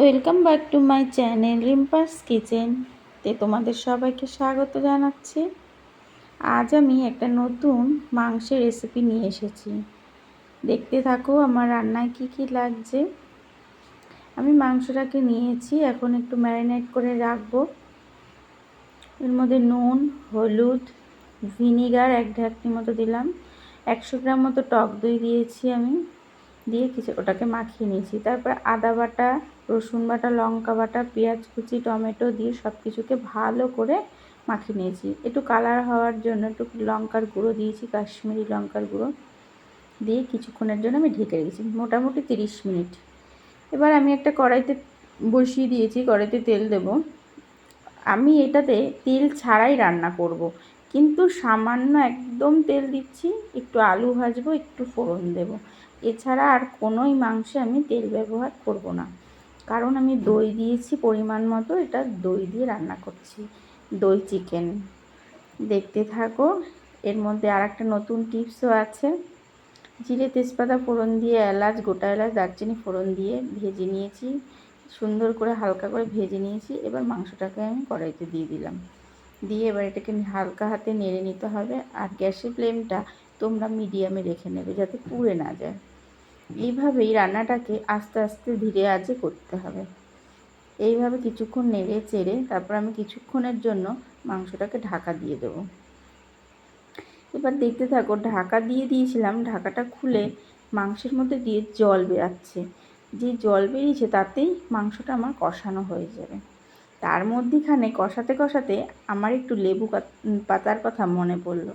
Welcome back to my channel Rimpa's kitchen. তে তোমাদের সবাইকে স্বাগত জানাচ্ছি। আজ আমি একটা নতুন মাংসের রেসিপি নিয়ে এসেছি। দেখতে থাকো আমার রান্নায় কি কি লাগছে। আমি মাংসটাকে নিয়েছি, এখন একটু ম্যারিনেট করে রাখব। এর মধ্যে নুন, হলুদ, ভিনিগার এক ঢাকনি মতো দিলাম। একশো গ্রাম মতো টক দই দিয়েছি আমি। দিয়ে কিছু ওটাকে মাখিয়ে নিয়েছি। তারপর আদা বাটা রসুন বাটা, লঙ্কা বাটা, পেঁয়াজ কুচি, টমেটো দিয়ে সব কিছুকে ভালো করে মাখিয়ে নিয়েছি। একটু কালার হওয়ার জন্য একটু লঙ্কার গুঁড়ো দিয়েছি, কাশ্মীরি লঙ্কার গুঁড়ো দিয়ে কিছুক্ষণের জন্য আমি ঢেকে রেখেছি, মোটামুটি তিরিশ মিনিট। এবার আমি একটা কড়াইতে বসিয়ে দিয়েছি, কড়াইতে তেল দেব। আমি এটাতে তেল ছাড়াই রান্না করব। কিন্তু সামান্য একদম তেল দিচ্ছি, একটু আলু ভাজবো, একটু ফোড়ন দেব। এছাড়া আর কোনোই মাংসে আমি তেল ব্যবহার করব না। কারণ আমি দই দিয়েছি পরিমাণ মতো, এটা দই দিয়ে রান্না করছি, দই চিকেন। দেখতে থাকো, এর মধ্যে আর একটা নতুন টিপসও আছে। জিরে তেজপাতা ফোড়ন দিয়ে এলাচ, গোটা এলাচ, দারচিনি ফোড়ন দিয়ে ভেজে নিয়েছি। সুন্দর করে হালকা করে ভেজে নিয়েছি, এবার মাংসটাকে আমি কড়াইতে দিয়ে দিলাম। দিয়ে এবার এটাকে হালকা হাতে নেড়ে নিতে হবে, আর গ্যাসের ফ্লেমটা তোমরা মিডিয়ামে রেখে নেবে যাতে পুড়ে না যায়। এইভাবেই রান্নাটাকে আস্তে আস্তে ধীরে আজে করতে হবে। এইভাবে কিছুক্ষণ নেড়ে চেড়ে তারপর আমি কিছুক্ষণের জন্য মাংসটাকে ঢাকা দিয়ে দেবো। এবার দেখতে থাকো, ঢাকা দিয়ে দিয়েছিলাম, ঢাকাটা খুলে মাংসের মধ্যে দিয়ে জল বেরাচ্ছে। যে জল বেরিয়েছে তাতেই মাংসটা আমার কষানো হয়ে যাবে। তার মধ্যেখানে কষাতে কষাতে আমার একটু লেবু পাতার কথা মনে পড়ল।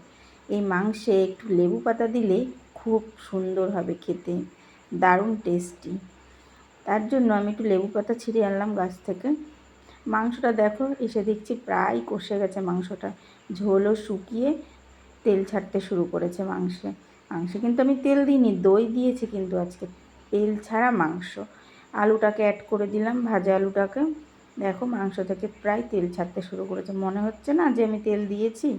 এই মাংসে একটু লেবু পাতা দিলে খুব সুন্দর হবে খেতে। দারুণ টেস্টি তার জন্য আমি একটু লেবু পাতা ছিঁড়ে আনলাম গাছ থেকে। মাংসটা দেখো, এসে দেখছি প্রায় কষে গেছে মাংসটা। ঝোলও শুকিয়ে তেল ছাড়তে শুরু করেছে মাংসে। মাংসে কিন্তু আমি তেল দিইনি, দই দিয়েছি কিন্তু আজকে। তেল ছাড়া মাংস। আলুটাকে অ্যাড করে দিলাম, ভাজা আলুটাকে। দেখো মাংস থেকে প্রায় তেল ছাড়তে শুরু করেছে। মনে হচ্ছে না যে আমি তেল দিয়েছি,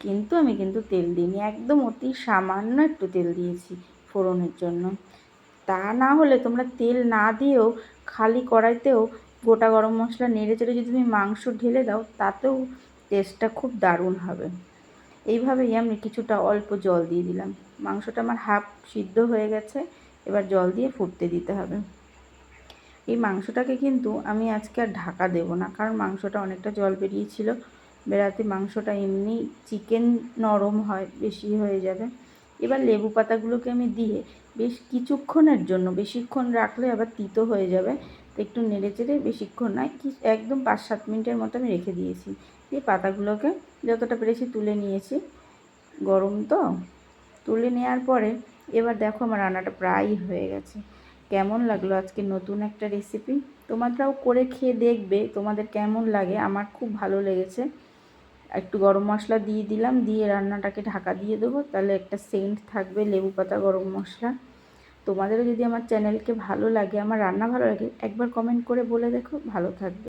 কিন্তু আমি কিন্তু তেল দিইনি। একদম অতি সামান্য একটু তেল দিয়েছি ফোড়নের জন্য। তা না হলে তোমরা তেল না দিয়েও খালি কড়াইতেও গোটা গরম মশলা নেড়ে চেড়ে যদি তুমি মাংস ঢেলে দাও, তাতেও টেস্টটা খুব দারুণ হবে। এইভাবেই আমি কিছুটা অল্প জল দিয়ে দিলাম। মাংসটা আমার হাফ সিদ্ধ হয়ে গেছে, এবার জল দিয়ে ফুটতে দিতে হবে। এই মাংসটাকে কিন্তু আমি আজকে আর ঢাকা দেবো না, কারণ মাংসটা অনেকটা জল বেরিয়েছিল। বেড়াতে মাংসটা এমনি চিকেন নরম হয়, বেশি হয়ে যাবে। এবার লেবু পাতাগুলোকে আমি দিয়ে বেশ কিছুক্ষণের জন্য, বেশিক্ষণ রাখলে আবার তিতো হয়ে যাবে, তো একটু নেড়ে চেড়ে বেশিক্ষণ নয়, কি একদম পাঁচ সাত মিনিটের মতো আমি রেখে দিয়েছি। দিয়ে পাতাগুলোকে যতটা পেরেছি তুলে নিয়েছি, গরম তো, তুলে নেওয়ার পরে এবার দেখো আমার রান্নাটা প্রায়ই হয়ে গেছে। কেমন লাগল আজকে নতুন একটা রেসিপি তোমাদেরও করে খেয়ে দেখবে, তোমাদের কেমন লাগে, আমার খুব ভালো লেগেছে। একটু গরম মশলা দিয়ে দিলাম, দিয়ে রান্নাটাকে ঢাকা দিয়ে দেবো। তাহলে একটা সেন্ট থাকবে লেবু পাতা, গরম মশলা। তোমাদেরও যদি আমার চ্যানেলকে ভালো লাগে, আমার রান্না ভালো লাগে, একবার কমেন্ট করে বলে দেখো, ভালো থাকবে।